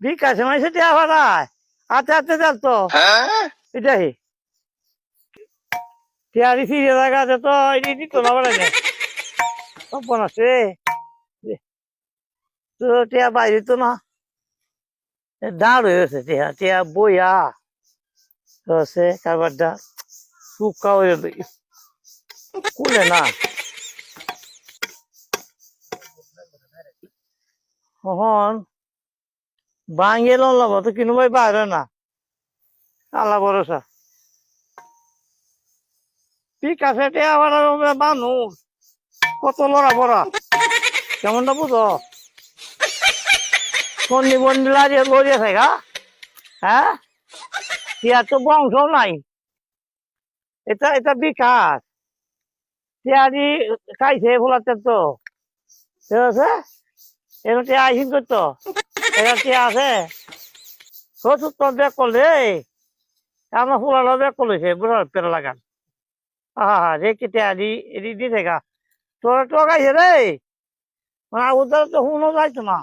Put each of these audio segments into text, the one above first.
বিকাশে মাসে টিয়া ভাড়ায় হাতে হাতে যাল তো। এটাই। টিয়ারি ফিরে তো এটি দিত না বলে আছে তো টিয়া বাইরে তো না। দাঁড় হয়ে গেছে টিয়া টিয়া বইয়া। হচ্ছে কারবারটা শুকা হয়ে কুলে না। তখন ভাঙিয়ে লব তো কিনু ভাই বাইরে না। আল্লাহ ভরসা। ঠিক আছে আবার মানুষ। কত লড়া বড়া কেমনটা বুঝো? বন্দি বন্দি লাড়িয়ে লড়িয়ে থাকা হ্যাঁ? টিয়ার তো বংশ নাই। এটা এটা বিকাশ। টিয়ারি খাইছে ফোলাতে তো। ঠিক আছে? এবার টিয়া আইসিন করতো। এবার টিয়া আছে? সচুর তো বেক করলে আমার ফুলালো বেক করলেছে বুড়া পেরা লাগান আহা রে কি টিয়ারি এদি দি থাকা। তোরা টকাইছে রে? মানে উদ্ধার তো হুনো যাইতো না।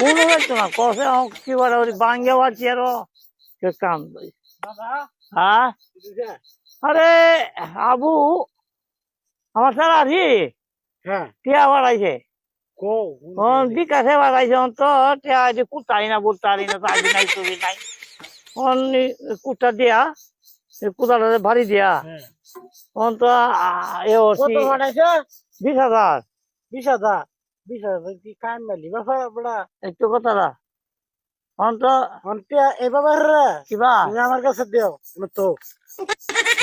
হুনো যাইতো না কষে কি বলে ওই বাঙ্গে বাড়ছি আরও। কে কাম হ্যাঁ? আরে আবু আমার স্যার আছি হ্যাঁ। টিয়া বাড়াইছে। বিকাশে বাড়াইছে তো যে কুটাই না বুটারি না তাই নাই তুই নাই। কুটা দিয়া কুটাটা ভারী দিয়া। হ্যাঁ। তো এ ওসি বানাইছে? বিশ হাজার। বিশ হাজার? বিশ হাজার কি কাম মেলি? বাবা বড়া একটু কথা তো রে। কিবা? তুমি আমার কাছে দিও তো।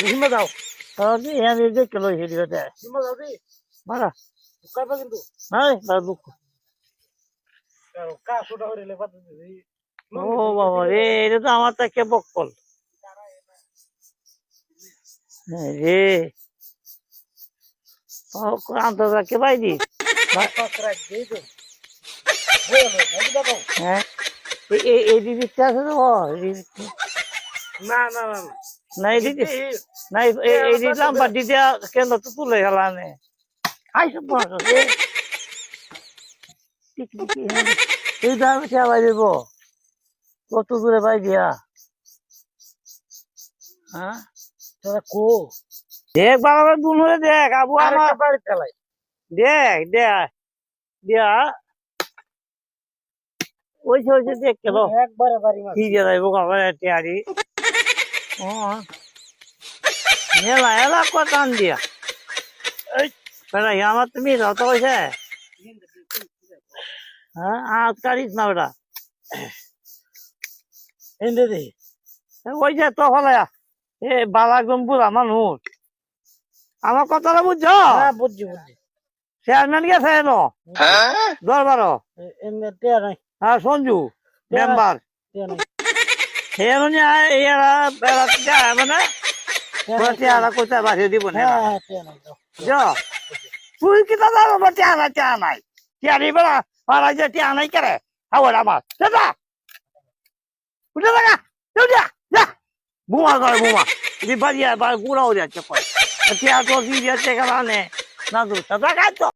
হিমে দাও। কি হিমে দি। কাইবা কিন্তু। নাই তার দুঃখ। কা সুটা হইলে পাতে দিবি ও বাবা রে এটা তো আমার তাকে বকল। রে আন্তর্জাতিক পাইনি পাকরা দেই তো বলো নাকি দাও হ্যাঁ এই- এই এই আছে তো ও, এই দিদিটা। না না না না। না এই দিদি না এই- এই এই দিলাম বা দিদিয়া কেন তো তুলে গেলানে আই সব বড় এই দামে চা বাই দেব কত দূরে পাই দিয়া হ্যাঁ তোরা কো দেখ বাবা দুন হয়ে দেখ আবু আমার বাড়ি ফেলাই দেখ দেখ দিয়া ওই ওই দেখ কেন একবারে বাড়ি টিয়ারি ও মেলা এলা দিয়া বেটা আমার তুমি যত হয়েছে হ্যাঁ আজ কারিস না বেটা এনে দে ওই যে তো হলে এ বাবা একদম বুড়া মানুষ। আমার কথাটা বুঝছ? হ্যাঁ বুঝছি বুঝছি। চেয়ারম্যান গেছে এনো? দরবার এমনি টিয়া নাই। আর সঞ্জু মেম্বার। সেনো নিয়ে এরা বেড়াতে যায় মানে? চেহারা কোথায় বাড়িয়ে দিব না হ্যাঁ হ্যাঁ টিয়া নাই দাও। যা তুই কি দাদা আমার চেহারা চেহারা নাই চেহারি বেড়া মারা যে চেহারা নাই করে খাবার আমার দাদা উঠে দেখা যা যা বুমা করে বুমা যদি বাড়িয়ে বা গুড়াও যাচ্ছে চেহারা তো দিয়ে যাচ্ছে কারণে না তো দাদা খাই তো